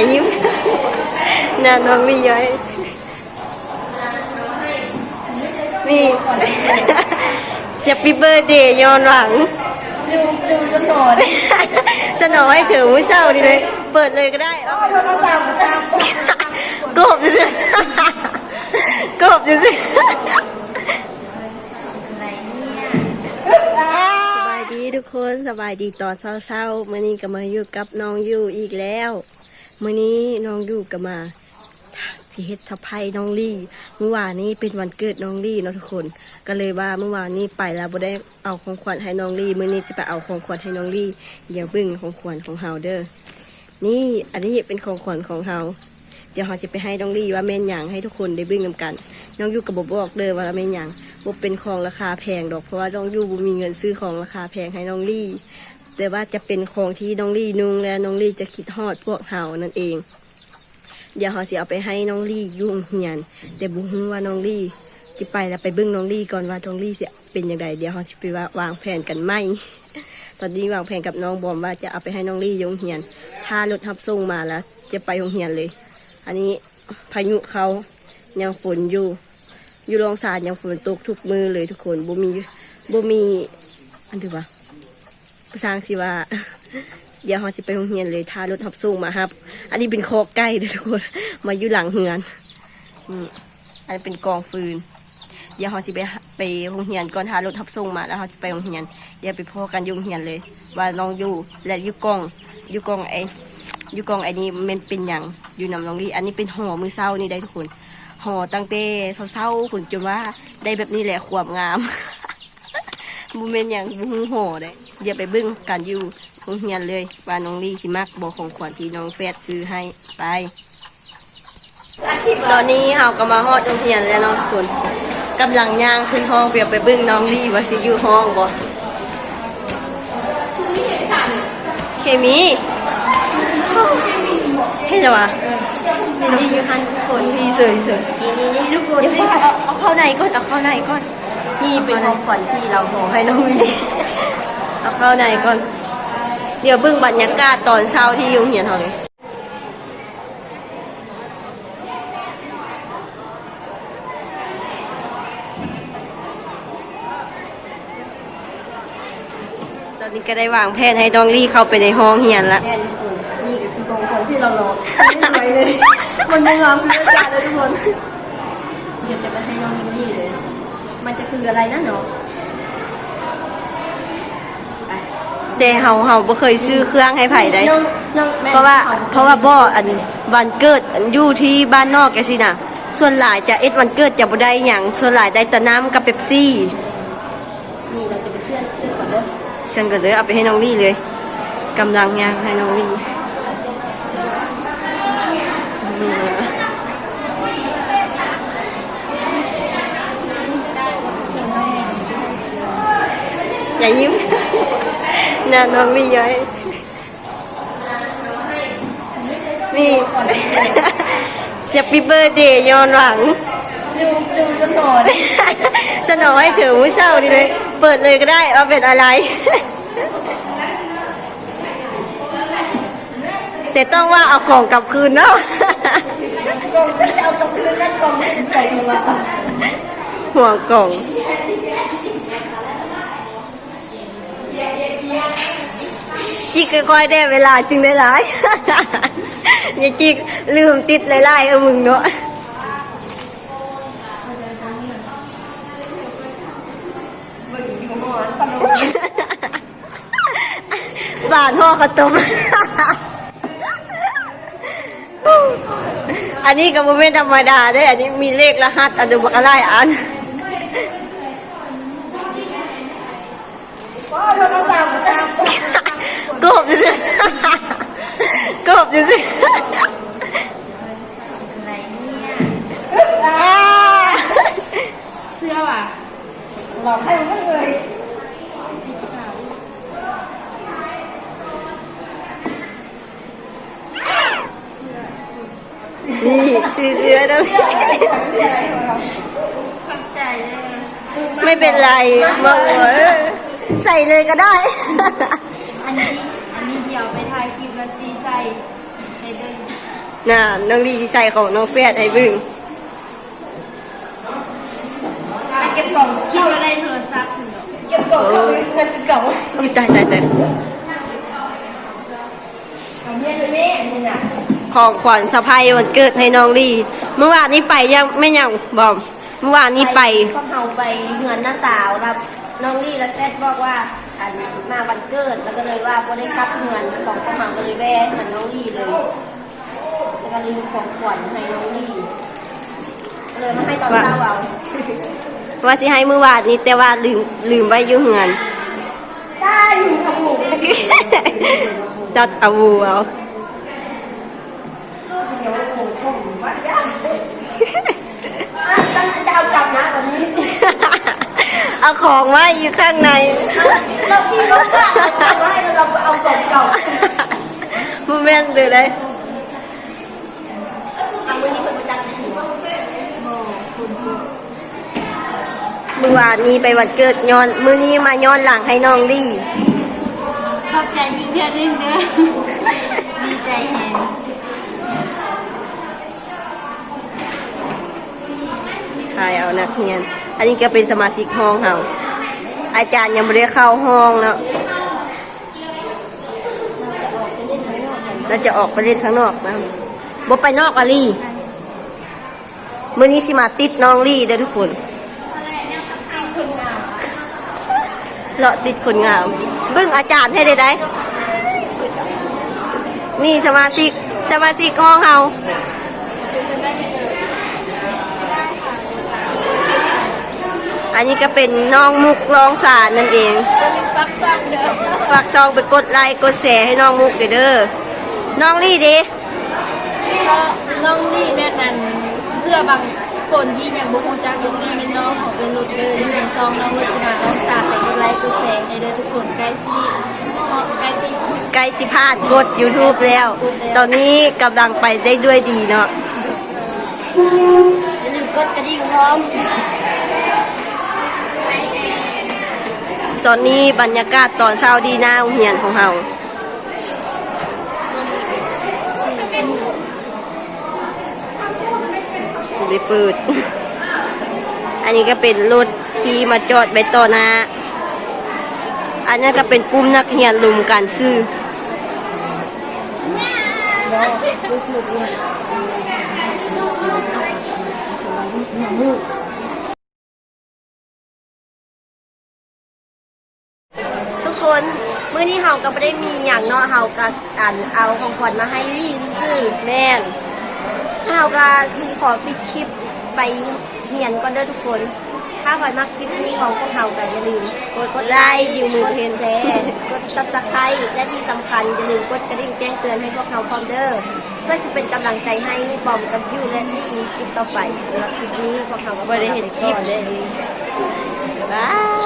อย่ายิ้มหน้าน้องลี่ย้อยนี่ จะปีเบอร์เดย์ย้อนหลังดูดูสนอเลยจะหน่อยถือมื้อเช้าดีเลย เปิดเลยก็ได้อ๋อโทรศัพท์ซ้กบจะกบจะำอะไรเนี่ยสบายดีทุกคนสบายดีตอนเช้าๆมื่อนี้ก็มาอยู่กับน้องยูอีกแล้ว มื่อนี้น้องยูก็มาสิเฮ็ดสะพายน้องลี่ เมื่อวานนี้เป็นวันเกิดน้องลี่เนาะทุกคน ก็เลยว่าเมื่อวานนี้ไปแล้วบ่ได้เอาของขวัญให้น้องลี่มื่อนี้จะไปเอาของขวัญให้น้องลี่เดี๋ยวเบึ้งของขวัญของเฮาเด้อนี่อันนี้เป็นของขวัญของเฮาเดี๋ยวเราจะไปให้น้องลี่ว่าแม่นหยังให้ทุกคนได้เบึ้งนำกัน น้องยูก็บบบอกเลยว่าแม่นหยังบ่เป็นของราคาแพงดอกเพราะว่าน้องยูบ่มีเงินซื้อของราคาแพงให้น้องลี่ แต่ว่าจะเป็นของที่น้องลี่นุ่งและน้องลี่จะคิดฮอดพวกเฮานั่นเอง เดี๋ยวเขาสิเอาไปให้น้องลี่ยุ่งเฮียน แต่บุ้งว่าน้องลี่จะไปแล้วไปเบิ้งน้องลี่ก่อนว่าน้องลี่จะเป็นยังไงเดี๋ยวเขาสิไปวางแผนกันไหมตอนนี้วางแผนกับน้องบอมว่าจะเอาไปให้น้องลี่ยุ่งเฮียน ถ้ารถทับส่งมาแล้ว จะไปโรงเรียนเลย อันนี้พายุเขายังฝนอยู่ อยู่โรงสารยังฝนตกทุกมือเลยทุกคนบ่มีบ่มีอันถือว่า ภาษางกฤษว่า เดี๋ยวเขาจะไปโรงเรียนเลยถ้ารถทับส่งมาครับ อันนี้เป็นคอกไก่เด้ทุกคน มาอยู่หลังเฮือนอันนี้เป็นกองฟืน เดี๋ยวเขาจะไปไปโรงเรียนก่อนถ้ารถทับส่งมาแล้วเขาจะไปโรงเรียน เดี๋ยวไปพอกันยุ่งเรียนเลย ว่าน้องอยู่และอยู่กองอยู่กองไออยู่กองไอ้นี่มันเป็นอย่างอยู่นำน้องดีอันนี้เป็นห่อมือเศร้านี่ได้ทุกคนห่อตั้งแต่เศร้าๆคุณจนว่าได้แบบนี้แหละความงาม บูเมนอย่างบูฮูห่อได้เดี๋ยวไปเบิ้งกันอยู่โรงเรียนเลยว่าน้องลี่สิมักบอกของขวัญที่น้องแฟดซื้อให้ไป ตอนนี้เราก็มาฮอดโรงเรียนแล้วเนาะทุกคนกำลังย่างขึ้นห้องเปียบไปเบิ้งน้องลี่ว่าสิอยู่ห้องบ่เคมีเห็นไหมวะนี่น้องอยู่หันทุกคนพี่เสยเสยนี่นี่นี่ทุกคนนี่เอาเอาเข้าในก่อนเอาเข้าในก่อน นี่เป็นของขวัญที่เราห่อให้น้องลี่เอาเข้าในก่อน เดี๋ยวเบิ้งบรรยากาศตอนเช้าที่โรงเรียนเราเลยตอนนี้ก็ได้วางแผนให้ดองลี่เข้าไปในห้องเรียนละแอนนี่ก็คือกองคนที่เรารอไม่ไหวเลย มันไม่งามคืออาจารย์เลยทุกคนเดี๋ยวจะไปให้น้องมินนี่เลย มันจะคืออะไรนะเนาะแต่เฮาเฮาบ่เคยซื้อเครื่องให้ไผได้น้องน้องแม่เพราะว่าเพราะว่าบ่อันวันเกิดอันอยู่ที่บ้านนอกแกสินะส่วนหลายจะเอ็ดวันเกิดจะบ่ได้หยังส่วนหลายได้แต่น้ำกับเป๊ปซี่นี่เราจะไปเชื่อเชื่อก่อนเด้อฉันก็เลยเอาไปให้น้องลี่เลยกำลังย่างให้น้องลี่ อย่ายิ้มหน้าน้องลี่ย้อยนี่จะปีเบอร์เดย์ย้อนหลังดูดูสนอเลยจะหน่อยถือมื้อเช้าดีเลย เปิดเลยก็ได้ว่าเป็นอะไร แต่ต้องว่าเอาของกลับคืนเนาะกล่องจะเอากลับคืนนั่นกล่องใส่โทรศัพท์ห่วงกล่อง จิกค่อยๆได้เวลาจึงได้หลายอย่าจิกลืมติดหลายๆเอามึงเนาะบาทห่อกระต้มอันนี้ก็บ่เป็นธรรมดาเด้อันนี้มีเลขรหัสอันดูบักอะไรอัน กบจะซื้อกบจะซื้ออะไรเนี่ยอ่าเสื้อว่ะ หลอกให้มันเลยนี่ซื้อเสื้อด้วยใจเลย ไม่เป็นไรมาเออใส่เลยก็ได้ อันนี้ อันนี้เดี๋ยวไปถ่ายคลิปแล้วจีใส่ในเดินน่ะน้องลีที่ใส่ของน้องเฟียดให้เบึงไปเก็บกล่องคิดว่าได้โทรศัพท์ถึงดอกเก็บกล่องเข้าไปเงินเก่าอุ้ยตายตายตายของเมียด้วยแม่นี่น่ะของขวัญสะพายวันเกิดให้น้องลีเมื่อวานนี้ไปยังไม่ยังบอม เมื่อวานนี้ไปพวกเราไปเงินน้าสาวแล้วน้องลี่และแซดบอกว่า อันมาวันเกิดแล้วก็เลยว่าพอได้กลับเงินของพวกเราก็เลยแว่เหมือนน้องลี่เลยแล้วก็เลยมีของขวัญให้น้องลี่ก็เลยมาให้ตอนเช้าเอาว่าสิให้เมื่อวานนี้แต่ว่าลืมลืมไว้อยู่เหือนได้อยู่กับหมูตัดเอาวูเอา เอาของไว้อยู่ข้างในเราพี่รถว่าเอาไว้แล้วเราเอากล่องเก่าโมเมนต์เลยเลยเอาวันนี้เป็นประจันหัวเมื่อวานนี้ไปวันเกิดย้อนมื้อนี้มาย้อนหลังให้น้องลี่ชอบใจยิ่งเพื่อนนึงเด้อดีใจแฮงใช่เอานักเรียน อันนี้ก็เป็นสมาชิกห้องเฮาอาจารย์ยังไม่ได้เข้าห้องเนะเราจะออกไปเล่นข้างนอกเราจะออกไปเล่นข้างนอกนะบ่ไปนอกอะลี่มื้อนี้สิมาติดน้องลี่เด้อทุกคนเลาะติดคนงาม เบิ่งอาจารย์ให้ได้ได้นี่สมาชิกสมาชิกห้องเฮา อันนี้ก็เป็นน้องมุกรองสารนั่นเองปักซ่องเด้อฝากซองไปกดไลค์กดแชร์ให้น้องมุกเด้อเด้อน้องลี่ดิก็น้องนี่แม่นั้นเพื่อบางคนที่ยังบ่ฮู้จักน้องนี่เป็นน้องของเอิ้นนุชเด้อในซองน้องนุชมาน้องสามไปกดไลค์กดแชร์ให้เด้อทุกคนใกล้สิเหาะใกล้สิใกล้สิพลาดกด YouTube แล้ว ตอนนี้กำลังไปได้ด้วยดีเนาะอย่าลืมกดกระดิ่งพร้อม ตอนนี้บรรยากาศตอนเช้าดีหน้าโรงเรียนของเราได้เปิด อันนี้ก็เป็นรถที่มาจอดไว้ต่อหน้า อันนั้นก็เป็นกลุ่มนักเรียนลุมกันซื้อ คนมื้อนี้เฮาก็ไม่ได้มีอย่างเนาะเฮาก็อ่านเอาของขวัญมาให้ลี่ซื่อแม่นเฮาก็สิขอปิดคลิปไปเรียนก่อนเด้อทุกคน ถ้าใครมักคลิปนี้ของพวกเฮาก็อย่าลืมกดกดไลค์อยู่มือเพนแชร์กด Subscribe และที่สำคัญอย่าลืมกดกระดิ่งแจ้งเตือนให้พวกเราพร้อมเด้อเพื่อจะเป็นกำลังใจให้บอมกับยูและลี่คลิปต่อไปสำหรับคลิปนี้พวกเราก็บ่ได้เห็นคลิปเลยบาย